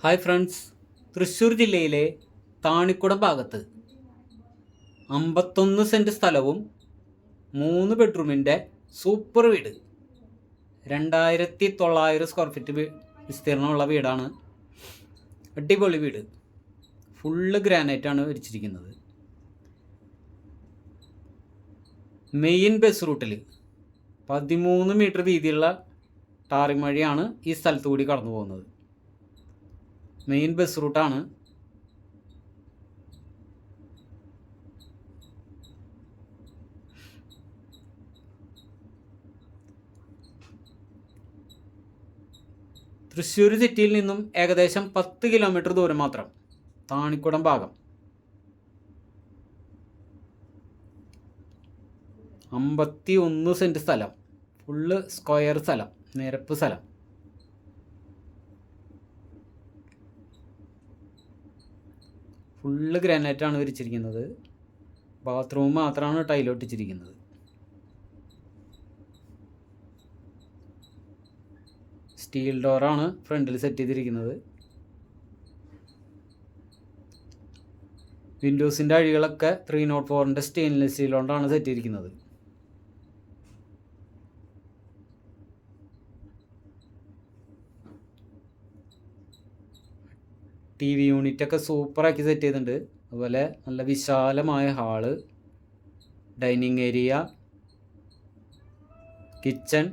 Hi friends Thrissur ജില്ലയിലെ താണിക്കുട ഭാഗത്ത് അമ്പത്തൊന്ന് സെന്റ് സ്ഥലവും മൂന്ന് ബെഡ്റൂമിന്റെ സൂപ്പർ വീട്. രണ്ടായിരത്തി തൊള്ളായിരം സ്ക്വയർ ഫീറ്റ് വിസ്തീർണമുള്ള വീടാണ്. അടിപൊളി വീട്. ഫുള്ള് ഗ്രാനൈറ്റാണ് വരിച്ചിരിക്കുന്നത്. മെയിൻ ബസ് റൂട്ടിൽ പതിമൂന്ന് മീറ്റർ വീതിയുള്ള ടാറിമഴിയാണ് ഈ സ്ഥലത്തു കൂടി കടന്നു പോകുന്നത് മെയിൻ ബസ് റൂട്ടാണ് തൃശ്ശൂർ സിറ്റിയിൽ നിന്നും ഏകദേശം പത്ത് കിലോമീറ്റർ ദൂരം മാത്രം. താണിക്കുടം ഭാഗം. അമ്പത്തി ഒന്ന് സെന്റ് സ്ഥലം. ഫുള്ള് സ്ക്വയർ സ്ഥലം. നിരപ്പ് സ്ഥലം. ഫുള്ള് ഗ്രാനൈറ്റാണ് വിരിച്ചിരിക്കുന്നത്. ബാത്റൂം മാത്രമാണ് ടൈലൊട്ടിച്ചിരിക്കുന്നത് സ്റ്റീൽ ഡോറാണ് ഫ്രണ്ടിൽ സെറ്റ് ചെയ്തിരിക്കുന്നത്. വിൻഡോസിന്റെ അഴികളൊക്കെ ത്രീ നോട്ട് ഫോറിന്റെ സ്റ്റെയിൻലെസ് സ്റ്റീൽ കൊണ്ടാണ് സെറ്റ് ചെയ്തിരിക്കുന്നത്. ടി വി യൂണിറ്റൊക്കെ സൂപ്പറാക്കി സെറ്റ് ചെയ്തിട്ടുണ്ട്. അതുപോലെ നല്ല വിശാലമായ ഹാൾ ഡൈനിങ് ഏരിയ കിച്ചൺ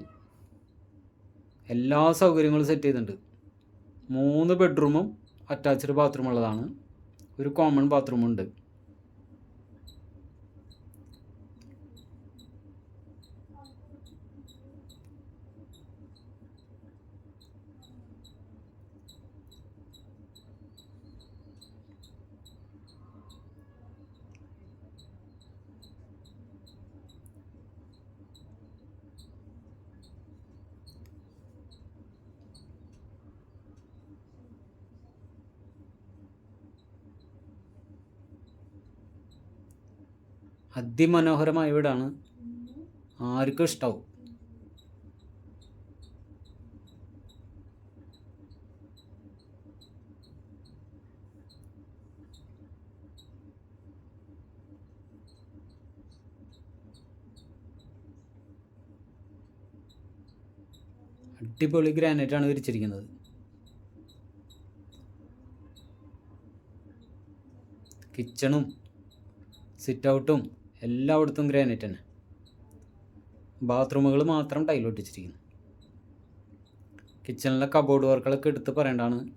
എല്ലാ സൗകര്യങ്ങളും സെറ്റ് ചെയ്തിട്ടുണ്ട്. മൂന്ന് ബെഡ്റൂമും അറ്റാച്ച്ഡ് ബാത്റൂം ഉള്ളതാണ്. ഒരു കോമൺ ബാത്റൂം അതിമനോഹരമായ വീടാണ് ആർക്കും ഇഷ്ടാവും. അടിപൊളി ഗ്രാനൈറ്റ് ആണ് വിരിച്ചിരിക്കുന്നത്. കിച്ചണും സിറ്റ് ഔട്ടും എല്ലായിടത്തും ഗ്രാനൈറ്റ് തന്നെ. ബാത്റൂമുകൾ മാത്രം ടൈൽ ഒട്ടിച്ചിരിക്കുന്നു. കിച്ചണിലെ കബോർഡ് വർക്കുകളൊക്കെ എടുത്ത് പറയേണ്ടതാണ്.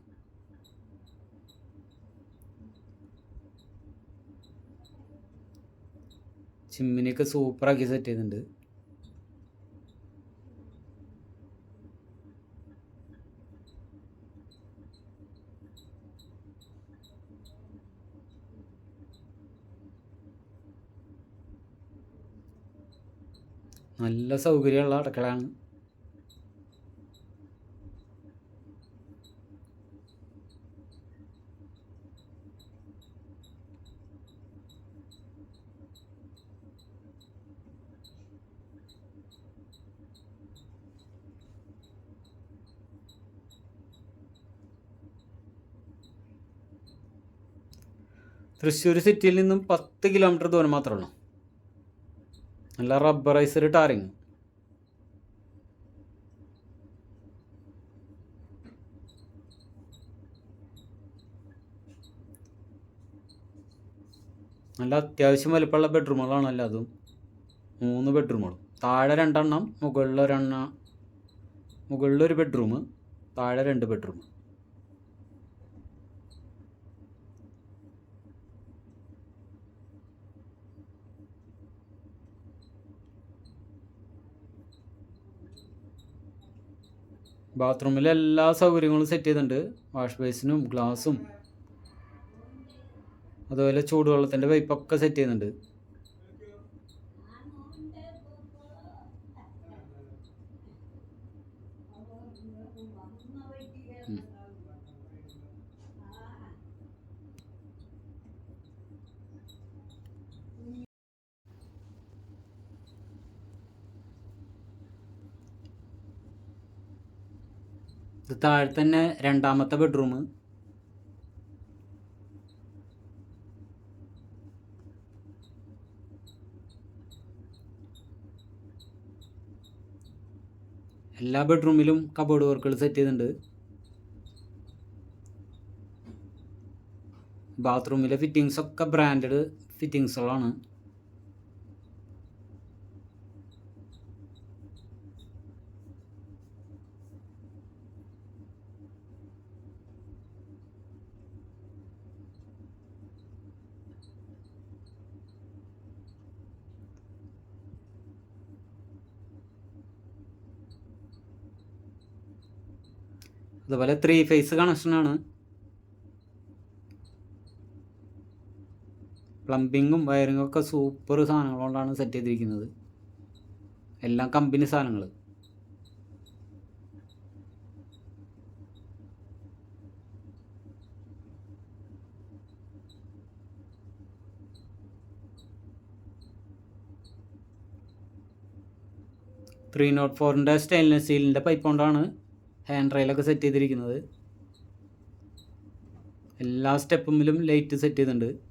ചിമ്മിനിയൊക്കെ സൂപ്പറാക്കി സെറ്റ് ചെയ്തിട്ടുണ്ട്. നല്ല സൗകര്യമുള്ള അടുക്കളയാണ്. തൃശ്ശൂർ സിറ്റിയിൽ നിന്നും പത്ത് കിലോമീറ്റർ ദൂരം മാത്രമേ ഉള്ളൂ. നല്ല റബ്ബറൈസ്ഡ് ടാറിങ്. നല്ല അത്യാവശ്യം വലിപ്പമുള്ള ബെഡ്റൂമുകളാണ് അല്ല അതും. മൂന്ന് ബെഡ്റൂമുകളും താഴെ രണ്ടെണ്ണം മുകളിൽ ഒരു ബെഡ്റൂം താഴെ രണ്ട് ബെഡ്റൂം ബാത്റൂമിൽ എല്ലാ സൗകര്യങ്ങളും സെറ്റ് ചെയ്തിട്ടുണ്ട്. വാഷ് ബേസിനും ഗ്ലാസും അതുപോലെ ചൂടുവെള്ളത്തിന്റെ പൈപ്പൊക്കെ സെറ്റ് ചെയ്യുന്നുണ്ട്. ഉം. ഇത് താഴെ തന്നെ രണ്ടാമത്തെ ബെഡ്റൂം എല്ലാ ബെഡ്റൂമിലും കബോർഡ് വർക്കുകൾ സെറ്റ് ചെയ്തിട്ടുണ്ട്. ബാത്റൂമിലെ ഫിറ്റിങ്സൊക്കെ ബ്രാൻഡഡ് ഫിറ്റിങ്സുകളാണ് അതുപോലെ ത്രീ ഫേസ് കണക്ഷനാണ് പ്ലംബിങ്ങും വയറിങ്ങും ഒക്കെ സൂപ്പർ സാധനങ്ങൾ കൊണ്ടാണ് സെറ്റ് ചെയ്തിരിക്കുന്നത്. എല്ലാം കമ്പനി സാധനങ്ങൾ. ത്രീ നോട്ട് ഫോറിന്റെ സ്റ്റെയിൻലെസ് സ്റ്റീലിന്റെ പൈപ്പ് കൊണ്ടാണ് ഹാൻഡ് റെയിലൊക്കെ സെറ്റ് ചെയ്തിരിക്കുന്നത്. എല്ലാ സ്റ്റെപ്പിലും ലൈറ്റ് സെറ്റ് ചെയ്തിട്ടുണ്ട്.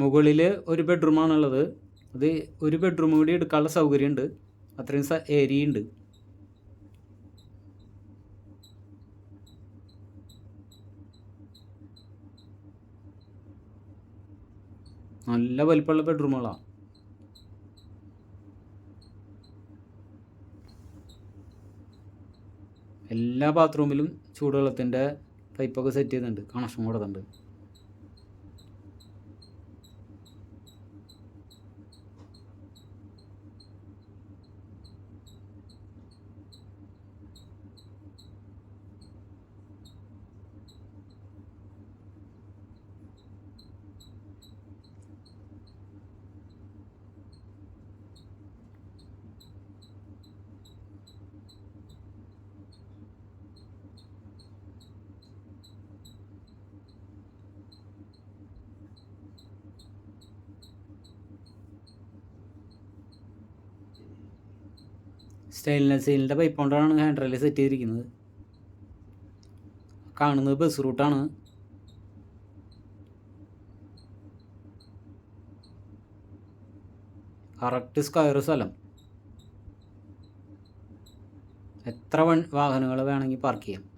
മുകളിൽ ഒരു ബെഡ്റൂമാണുള്ളത് അത് ഒരു ബെഡ്റൂം കൂടി എടുക്കാനുള്ള സൗകര്യമുണ്ട്. അത്രയും ഏരിയ ഉണ്ട്. നല്ല വലിപ്പമുള്ള ബെഡ്റൂമുകളാണ് എല്ലാ ബാത്റൂമിലും ചൂടുവെള്ളത്തിന്റെ പൈപ്പൊക്കെ സെറ്റ് ചെയ്തിട്ടുണ്ട് കണക്ഷൻ കൊടുക്കുന്നുണ്ട് സ്റ്റെയിൻലെസ് സ്റ്റീലിന്റെ പൈപ്പ് കൊണ്ടാണ് ഹാൻഡ് റെയിൽ സെറ്റ് ചെയ്തിരിക്കുന്നത്. കാണുന്നത് ബസ് റൂട്ടാണ് കറക്റ്റ് സ്ക്വയർ സ്ഥലം. എത്ര വൺ വാഹനങ്ങൾ വേണമെങ്കിൽ പാർക്ക് ചെയ്യാം.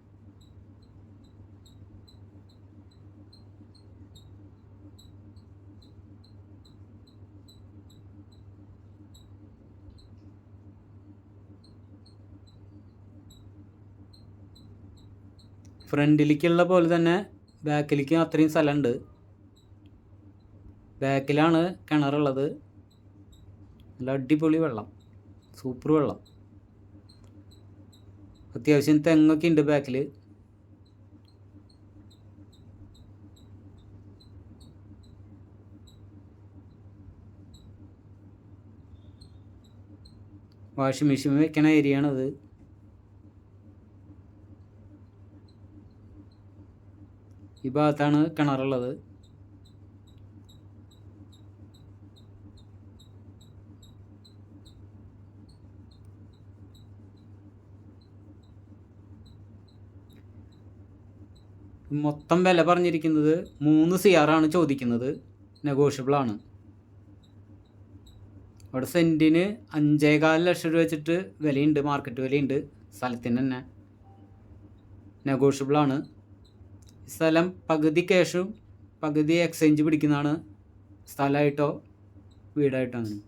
ഫ്രണ്ടിലേക്കുള്ള പോലെ തന്നെ ബാക്കിലേക്ക് അത്രയും സ്ഥലമുണ്ട്. ബാക്കിലാണ് കിണറുള്ളത്. നല്ല അടിപൊളി വെള്ളം. സൂപ്പർ വെള്ളം. അത്യാവശ്യം തെങ്ങൊക്കെ ഉണ്ട് ബാക്കിൽ വാഷിംഗ് മെഷീൻ വെക്കണ ഏരിയ ആണത് ഭാഗത്താണ് കിണറുള്ളത്. മൊത്തം വില പറഞ്ഞിരിക്കുന്നത് മൂന്ന് സി ആറാണ് ചോദിക്കുന്നത്. നെഗോഷ്യബിൾ ആണ്. അവിടെ സെന്റിന് അഞ്ചേകാൽ ലക്ഷം രൂപ വെച്ചിട്ട് വിലയുണ്ട് മാർക്കറ്റ് വിലയുണ്ട്. സ്ഥലത്തിന് തന്നെ നെഗോഷ്യബിൾ ആണ്. സ്ഥലം പകുതി ക്യാഷും പകുതി എക്സ്ചേഞ്ച് പിടിക്കുന്നതാണ് സ്ഥലമായിട്ടോ വീടായിട്ടോ അങ്ങനെ.